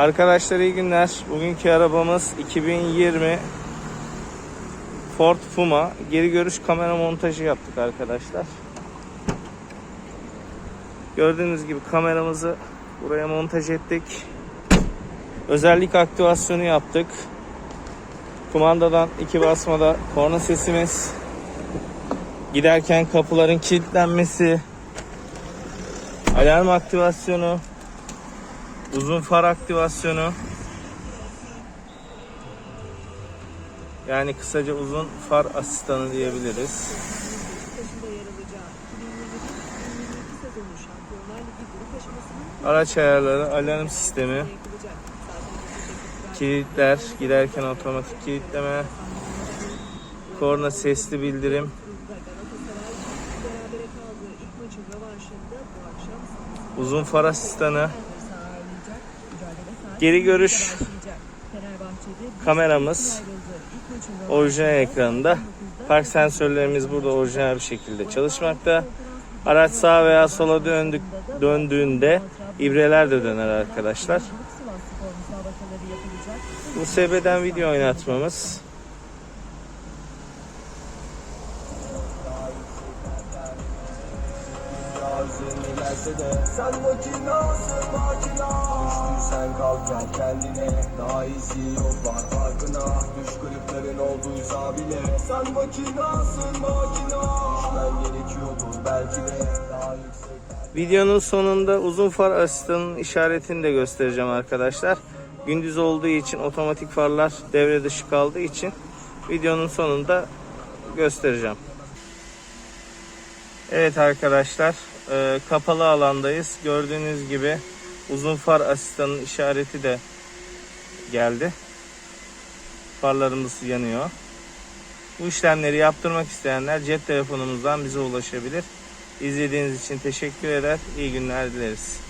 Arkadaşlar iyi günler. Bugünkü arabamız 2020 Ford Puma. Geri görüş kamera montajı yaptık arkadaşlar. Gördüğünüz gibi kameramızı buraya montaj ettik. Özellik aktivasyonu yaptık. Kumandadan iki basmada korna sesimiz. Giderken kapıların kilitlenmesi. Alarm aktivasyonu. Uzun far aktivasyonu. Yani kısaca uzun far asistanı diyebiliriz. Taşında yer alacağı 2022 sezonu Şampiyonlar Ligi grup aşamasının Araç ayarları, alarm sistemi, kilitler, giderken otomatik kilitleme, korna sesli bildirim, uzun far asistanı, geri görüş kameramız, orijinal ekranında. Park sensörlerimiz burada orijinal bir şekilde çalışmakta. Araç sağa veya sola döndük, döndüğünde ibreler de döner arkadaşlar. Bu SB'den video oynatmamız. Ağzını gelse de Sen makinasın makina. Düştüysen kalk kendine. Daha iyisi yok var farkına. Düş kırıkların olduysa bile. Sen makinasın makina. Düşmen gerekiyordur belki de. Daha yüksek Videonun sonunda uzun far asistanının işaretini de göstereceğim arkadaşlar. Gündüz olduğu için otomatik farlar devre dışı kaldığı için videonun sonunda göstereceğim. Evet arkadaşlar e, kapalı alandayız. Gördüğünüz gibi uzun far asistanının işareti de geldi. Farlarımız yanıyor. Bu işlemleri yaptırmak isteyenler cep telefonumuzdan bize ulaşabilir. İzlediğiniz için teşekkür eder. İyi günler dileriz.